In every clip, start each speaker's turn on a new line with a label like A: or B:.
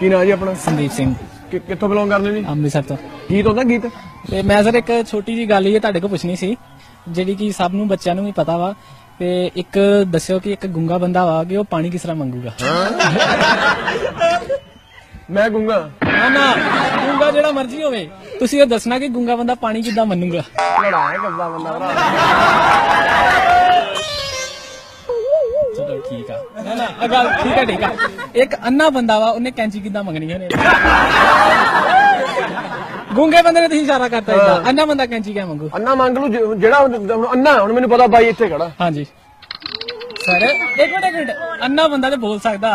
A: ਕੀ ਨਾਂ ਜੀ ਆਪਣਾ?
B: ਸੰਦੀਪ ਸਿੰਘ।
A: ਕਿ- ਕਿੱਥੋਂ ਬਿਲੋਂਗ ਕਰਦੇ ਜੀ?
B: ਅੰਮ੍ਰਿਤਸਰ ਤੋਂ।
A: ਗੀਤ ਹੁੰਦਾ ਗੀਤ?
B: ਤੇ ਮੈਂ ਸਰ ਇੱਕ ਛੋਟੀ ਜੀ ਗੱਲ ਹੀ ਤੁਹਾਡੇ ਕੋਲ ਪੁੱਛਣੀ ਸੀ ਜਿਹੜੀ ਕਿ ਸਭ ਨੂੰ ਬੱਚਿਆਂ ਨੂੰ ਵੀ ਪਤਾ ਵਾ ਤੇ ਇੱਕ ਦੱਸਿਓ ਕਿ ਇੱਕ ਗੁੰਗਾ ਬੰਦਾ ਵਾ ਕਿ ਉਹ ਪਾਣੀ ਕਿਸ ਤਰ੍ਹਾਂ ਮੰਗੂਗਾ?
A: ਮੈਂ ਗੁੰਗਾ।
B: ਨਾ ਨਾ ਗੁੰਗਾ ਜਿਹੜਾ ਮਰਜ਼ੀ ਹੋਵੇ ਤੁਸੀਂ ਇਹ ਦੱਸਣਾ ਕਿ ਗੁੰਗਾ ਬੰਦਾ ਪਾਣੀ ਕਿੱਦਾਂ ਮੰਨੂਗਾ?
A: ਲੜਾਇਆ ਕਰਦਾ ਬੰਦਾ ਭਰਾ।
B: ਠੀਕ ਆ। ਨਾ ਨਾ ਇਹ ਗੱਲ ਠੀਕ ਆ ਠੀਕ ਆ। ਇੱਕ ਅੰਨਾ ਬੰਦਾ ਵਾ ਉਹਨੇ ਕੈਂਚੀ ਕਿੱਦਾਂ ਮੰਗਣੀ ਉਹਨੇ ਗੁੰਗੇ ਬੰਦੇ ਨੇ ਤੁਸੀਂ ਇਸ਼ਾਰਾ ਕਰਤਾ ਇਦਾਂ ਅੰਨਾ ਬੰਦਾ ਕੈਂਚੀ ਕਿਆ ਮੰਗੂ?
A: ਅੰਨਾ ਮੰਗ ਲੂ ਜ- ਜਿਹੜਾ ਹੁਣ ਹੁਣ ਅੰਨਾ ਹੁਣ ਮੈਨੂੰ ਪਤਾ ਬਾਈ ਇੱਥੇ ਖੜਾ।
B: ਹਾਂਜੀ। ਸਰ ਇੱਕ ਮਿੰਟ ਇੱਕ ਮਿੰਟ। ਅੰਨਾ ਬੰਦਾ ਤੇ ਬੋਲ ਸਕਦਾ।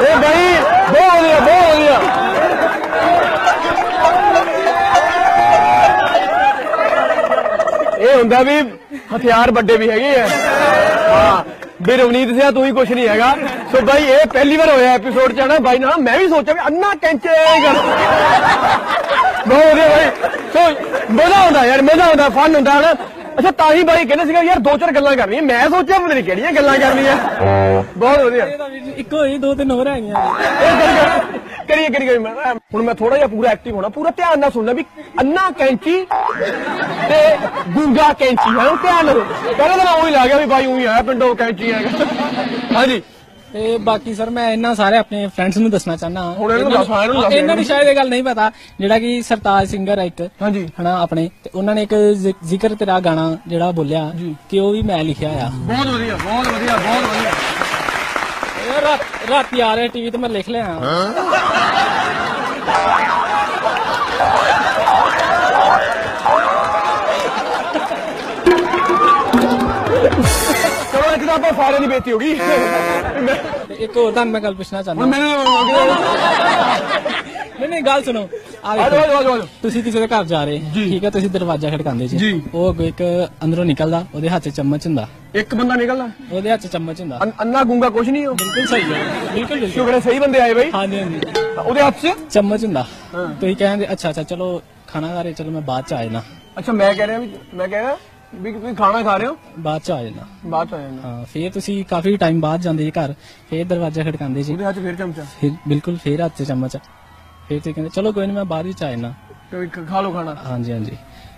A: ਏ ਬਾਈ, ਬਹੁਤ ਵਧੀਆ ਬਹੁਤ ਵਧੀਆ। ਇਹ ਹੁੰਦਾ ਵੀ ਹਥਿਆਰ ਵੱਡੇ ਵੀ ਹੈਗੇ ਆ। ਹਾਂ, ਵੀ ਰਵਨੀਤ ਸਿਆ, ਤੂੰ ਹੀ ਕੁਛ ਨਹੀਂ ਹੈਗਾ। ਸੋ ਬਾਈ, ਇਹ ਪਹਿਲੀ ਵਾਰ ਹੋਇਆ ਐਪੀਸੋਡ ਚ ਨਾ ਬਾਈ ਨਾ ਮੈਂ ਵੀ ਸੋਚਿਆ ਵੀ ਅੰਨਾ ਕੈਂਚੇ ਕਰ। ਬਹੁਤ ਵਧੀਆ ਬਾਈ। ਸੋ ਮਜ਼ਾ ਆਉਂਦਾ ਯਾਰ, ਮਜ਼ਾ ਆਉਂਦਾ ਫਨ ਹੁੰਦਾ ਨਾ ਅੱਛਾ ਤਾਂ ਹੀ ਬਾਈ ਕਹਿੰਦੇ ਸੀਗਾ ਯਾਰ ਦੋ ਚਾਰ ਗੱਲਾਂ ਕਰਨੀਆਂ। ਮੈਂ ਸੋਚਿਆ ਪਤਾ ਨਹੀਂ ਕਿਹੜੀਆਂ ਗੱਲਾਂ ਕਰਨੀਆਂ। ਬਹੁਤ ਵਧੀਆ।
B: ਇੱਕੋ ਹੀ ਦੋ ਤਿੰਨ ਹੋਰ ਹੈਗੀਆਂ।
A: ਕਰੀਏ ਕਰੀਏ ਮੈਂ ਹੁਣ ਮੈਂ ਥੋੜਾ ਜਿਹਾ ਪੂਰਾ ਐਕਟਿਵ ਹੋਣਾ। ਪੂਰਾ ਧਿਆਨ ਨਾਲ ਸੁਣਨਾ ਵੀ ਅੰਨਾ ਕੈਂਚੀ ਤੇ ਗੁੰਗਾ ਕੈਂਚੀ। ਹੈ ਉਹ ਧਿਆਨ ਨਾਲ। ਪਹਿਲਾਂ ਤਾਂ ਉਹੀ ਲੱਗ ਗਿਆ ਵੀ ਬਾਈ ਉਹੀ ਆਇਆ ਪਿੰਡੋਂ ਕੈਂਚੀ ਹੈਗਾ। ਹਾਂਜੀ।
B: ਤੇ ਬਾਕੀ ਸਰ ਮੈਂ ਇਹਨਾਂ ਸਾਰੇ ਆਪਣੇ ਫਰੈਂਡਸ ਨੂੰ ਦੱਸਣਾ ਚਾਹਨਾ
A: ਹੁਣ ਇਹਨੂੰ ਦੱਸ, ਹਾਂ, ਇਹਨੂੰ ਦੱਸ
B: ਇਹਨਾਂ ਨੂੰ ਸ਼ਾਇਦ ਇਹ ਗੱਲ ਨਹੀਂ ਪਤਾ ਜਿਹੜਾ ਕਿ ਸਰਤਾਜ ਸਿੰਗਰ ਹੈ ਇੱਕ
A: ਹਾਂਜੀ।
B: ਹਨਾ ਆਪਣੇ। ਤੇ ਉਹਨਾਂ ਨੇ ਇੱਕ ਜ਼ਿ- ਜ਼ਿਕਰ ਤੇਰਾ ਗਾਣਾ ਜਿਹੜਾ ਬੋਲਿਆ ਕਿ ਉਹ ਵੀ ਮੈਂ ਲਿਖਿਆ ਆ।
A: ਬਹੁਤ ਵਧੀਆ ਬਹੁਤ ਵਧੀਆ ਬਹੁਤ ਵਧੀਆ।
B: ਇਹ ਰਾਤ ਰਾਤੀ ਆ ਰਿਹਾ ਟੀਵੀ ਤੇ ਮੈਂ ਲਿਖ ਲਿਆ।
A: ਇੱਕ ਤਾਂ ਆਪਾਂ ਸਾਰਿਆਂ ਦੀ ਬੇਇੱਜ਼ਤੀ ਹੋ ਗਈ। ਮੈਂ-
B: ਤੇ ਇੱਕ ਹੋਰ ਤੁਹਾਨੂੰ ਮੈਂ ਗੱਲ ਪੁੱਛਣਾ ਚਾਹੁੰਦਾ।
A: ਮੈਨੂੰ
B: ਨਹੀਂ ਨਹੀਂ ਗੱਲ ਸੁਣੋ। ਆ
A: ਆਜੋ ਆਜੋ
B: ਤੁਸੀਂ ਕਿਸੇ ਦੇ ਘਰ ਜਾ ਰਹੇ ਠੀਕ ਹੈ ਤੁਸੀਂ ਦਰਵਾਜ਼ਾ ਖੜਕਾਉਂਦੇ ਜੀ। ਉਹ ਅੱਗੋਂ ਇੱਕ ਅੰਦਰੋਂ ਨਿਕਲਦਾ ਉਹਦੇ ਹੱਥ 'ਚ ਚਮਚ ਹੁੰਦਾ।
A: ਇੱਕ ਬੰਦਾ ਨਿਕਲਦਾ।
B: ਉਹਦੇ ਹੱਥ 'ਚ ਚਮਚ ਹੁੰਦਾ।
A: ਅੰਨ- ਗੁੰਗਾ ਕੁਛ ਨਹੀਂ ਉਹ।
B: ਬਿਲਕੁਲ ਸਹੀ ਹੈ ਬਿਲਕੁਲ ਬਿਲਕੁਲ।
A: ਸ਼ੁਕਰ ਹੈ ਸਹੀ ਬੰਦੇ ਆਏ ਬਾਈ।
B: ਹਾਂਜੀ ਹਾਂਜੀ।
A: ਉਹਦੇ ਹੱਥ 'ਚ?
B: ਚਮਚ ਹੁੰਦਾ। ਤੁਸੀਂ ਕਹਿੰਦੇ ਅੱਛਾ ਅੱਛਾ ਚਲੋ ਖਾਣਾ ਖਾ ਰਹੇ ਚਲੋ ਮੈਂ ਬਾਅਦ 'ਚ ਆ ਜਾਣਾ।
A: ਅੱਛਾ ਮੈਂ ਕਹਿ ਰਿਹਾ ਵੀ ਮੈਂ ਕਹਿ ਰਿਹਾ ਵੀ ਤੁਸੀਂ ਖਾਣਾ ਖਾ ਰਹੇ ਹੋ?
B: ਬਾਅਦ 'ਚ ਆ ਜਾਣਾ
A: ਬਾਅਦ ਚ ਆ ਜਾਣਾ
B: ਹਾਂ ਫਿਰ ਤੁਸੀਂ ਕਾਫੀ ਟਾਈਮ ਬਾਅਦ ਜਾਂਦੇ ਜੀ ਘਰ। ਫਿਰ ਦਰਵਾਜ਼ਾ ਖੜਕਾਉਂਦੇ ਜੀ।
A: ਉਹਦੇ ਹੱਥ ਫਿਰ ਚਮਚਾ?
B: ਫਿਰ ਬਿਲਕੁਲ ਫਿਰ ਹੱਥ 'ਚ ਚਮਚ। ਫਿਰ ਤੁਸੀਂ ਕਹਿੰਦੇ ਚਲੋ ਕੋਈ ਨਹੀਂ ਮੈਂ ਬਾਅਦ ਵਿੱਚ ਆ ਜਾਣਾ
A: ਤੇ ਖਾ ਲਓ ਖਾਣਾ।
B: ਹਾਂਜੀ ਹਾਂਜੀ।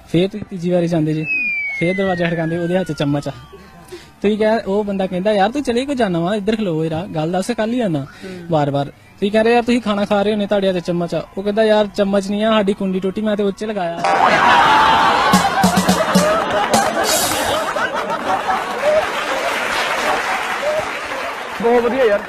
B: ਫਿਰ ਤੁਸੀਂ ਤੀਜੀ ਵਾਰੀ ਜਾਂਦੇ ਜੀ। ਫਿਰ ਦਰਵਾਜ਼ਾ ਖੜਕਾਉਂਦੇ ਉਹਦੇ ਹੱਥ 'ਚ ਚਮਚ ਤੁਸੀਂ ਕਹੇ ਉਹ ਬੰਦਾ ਕਹਿੰਦਾ ਯਾਰ ਤੂੰ ਚਲੇ ਕੋ ਜਾਣਾ ਵਾ? ਇੱਧਰ ਖਲੋ ਯਾਰ ਗੱਲ ਦੱਸ ਕੱਲ ਹੀ ਆਣਾ ਵਾਰ-ਵਾਰ। ਤੁਸੀਂ ਕਹਿੰਦੇ ਯਾਰ ਤੁਸੀਂ ਖਾਣਾ ਖਾ ਰਹੇ ਹੋ ਨੇ ਤੁਹਾਡੇ ਹੱਥ 'ਚ ਚਮਚ ਆ। ਉਹ ਕਹਿੰਦਾ ਯਾਰ ਚਮਚ ਨਹੀਂ ਆ ਸਾਡੀ ਕੁੰਡੀ ਟੁੱਟੀ ਮੈਂ ਤੇ ਉੱਚੇ ਲਗਾਇਆ।
A: ਬਹੁਤ ਵਧੀਆ ਯਾਰ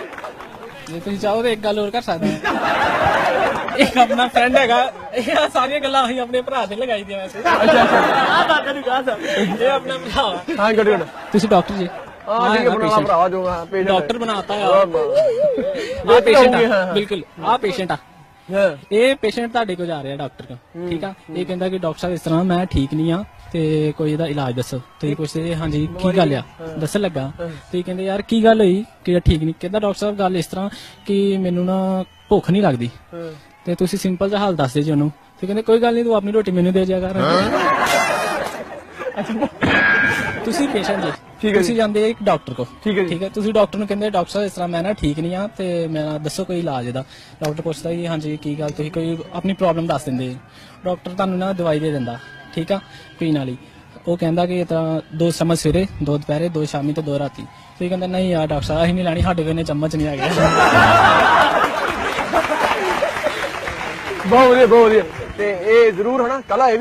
B: ਜੇ ਤੁਸੀਂ ਚਾਹੋ ਤਾਂ ਇੱਕ ਗੱਲ ਹੋਰ ਕਰ ਸਕਦੇ ਹਾਂ ਇੱਕ ਆਪਣਾ ਫਰੈਂਡ ਹੈਗਾ ਇਹ ਆਹ ਸਾਰੀਆਂ ਗੱਲਾਂ ਅਸੀਂ ਆਪਣੇ ਭਰਾ ਤੇ ਲਗਾਈ ਦੀਆਂ ਵੈਸੇ
A: ਅੱਛਾ ਅੱਛਾ
B: ਆਹ ਬਾਤ ਨਹੀਂ ਕਹਾ ਸਕਦੇ ਇਹ ਆਪਣਾ ਭਰਾ ਵਾ
A: ਹਾਂ ਗੱਡੀ ਗੱਡੀ
B: ਤੁਸੀਂ ਡਾਕਟਰ ਜੀ
A: ਹਾਂ ਠੀਕ ਹੈ ਬਣਾ ਭਰਾ ਜੋ ਹਾਂ ਪੇਜ
B: ਡਾਕਟਰ ਬਣਾਤਾ ਆ
A: ਹਾਂ
B: ਆ ਪੇਸ਼ੈਂਟ
A: ਹੋਊਗੀ,
B: ਆ ਇਹ ਪੇਸ਼ੈਂਟ ਤੁਹਾਡੇ ਕੋਲ ਜਾ ਰਿਹਾ ਡਾਕਟਰ ਕੋਲ ਠੀਕ ਆ? ਇਹ ਕਹਿੰਦਾ ਕਿ ਡਾਕਟਰ ਸਾਹਿਬ ਇਸ ਤਰ੍ਹਾਂ ਮੈਂ ਠੀਕ ਨਹੀਂ ਆ ਤੇ ਕੋਈ ਇਹਦਾ ਇਲਾਜ ਦੱਸੋ। ਤੁਸੀਂ ਪੁੱਛਦੇ ਹਾਂਜੀ ਕੀ ਗੱਲ ਆ? ਦੱਸਣ ਲੱਗਾ। ਤੁਸੀਂ ਕਹਿੰਦੇ ਯਾਰ ਕੀ ਗੱਲ ਹੋਈ? ਕਿ ਠੀਕ ਨਹੀਂ? ਕਹਿੰਦਾ ਡਾਕਟਰ ਸਾਹਿਬ ਗੱਲ ਇਸ ਤਰ੍ਹਾਂ ਕਿ ਮੈਨੂੰ ਨਾ ਭੁੱਖ ਨਹੀਂ ਲੱਗਦੀ। ਤੇ ਤੁਸੀਂ ਸਿੰਪਲ ਜਿਹਾ ਹਾਲ ਦੱਸ ਦਿਓ ਜੀ ਉਹਨੂੰ। ਤੇ ਕਹਿੰਦੇ ਕੋਈ ਗੱਲ ਨਹੀਂ ਤੂੰ ਆਪਣੀ ਰੋਟੀ ਮੈਨੂੰ ਦੇ ਜਾ ਕਰ। ਤੁਸੀਂ ਪੇਸ਼ੈਂਟ ਜੀ।
A: ਠੀਕ ਹੈ
B: ਤੁਸੀਂ ਜਾਂਦੇ ਇੱਕ ਡਾਕਟਰ ਕੋ
A: ਠੀਕ ਹੈ।
B: ਠੀਕ ਹੈ ਤੁਸੀਂ ਡਾਕਟਰ ਨੂੰ ਕਹਿੰਦੇ ਡਾਕਟਰ ਸਾਹਿਬ ਇਸ ਤਰ੍ਹਾਂ ਮੈਂ ਨਾ ਠੀਕ ਨਹੀਂ ਆ ਤੇ ਮੇਰਾ ਦੱਸੋ ਕੋਈ ਇਲਾਜ ਇਹਦਾ। ਡਾਕਟਰ ਪੁੱਛਦਾ ਜੀ ਹਾਂਜੀ ਕੀ ਗੱਲ? ਤੁਸੀਂ ਕੋਈ ਆਪਣੀ ਪ੍ਰੋਬਲਮ ਦੱਸ ਦਿੰਦੇ ਡਾਕਟਰ ਤੁਹਾਨੂੰ ਨਾ ਦਵਾਈ ਦੇ ਦਿੰਦਾ ਠੀਕ ਆ ਪੀਣ ਵਾਲੀ। ਉਹ ਕਹਿੰਦਾ ਕਿ ਇਹ ਤਾਂ ਦੋ ਚਮਚ ਸਵੇਰੇ ਦੋ ਦੁਪਹਿਰੇ ਦੋ ਸ਼ਾਮੀ ਤੇ ਦੋ ਰਾਤੀ। ਤੁਸੀਂ ਕਹਿੰਦੇ ਨਹੀਂ ਯਾਰ ਡਾਕਟਰ ਸਾਹਿਬ ਅਸੀਂ ਨਹੀਂ ਲੈਣੀ ਸਾਡੇ ਕੋਲ ਇੰਨੇ ਚਮਚ ਨਹੀਂ ਹੈਗੇ।
A: ਬਹੁਤ ਵਧੀਆ ਬਹੁਤ ਵਧੀਆ। ਤੇ ਇਹ ਜ਼ਰੂਰ ਹਨਾ ਕਲਾ ਇਹ ਵੀ।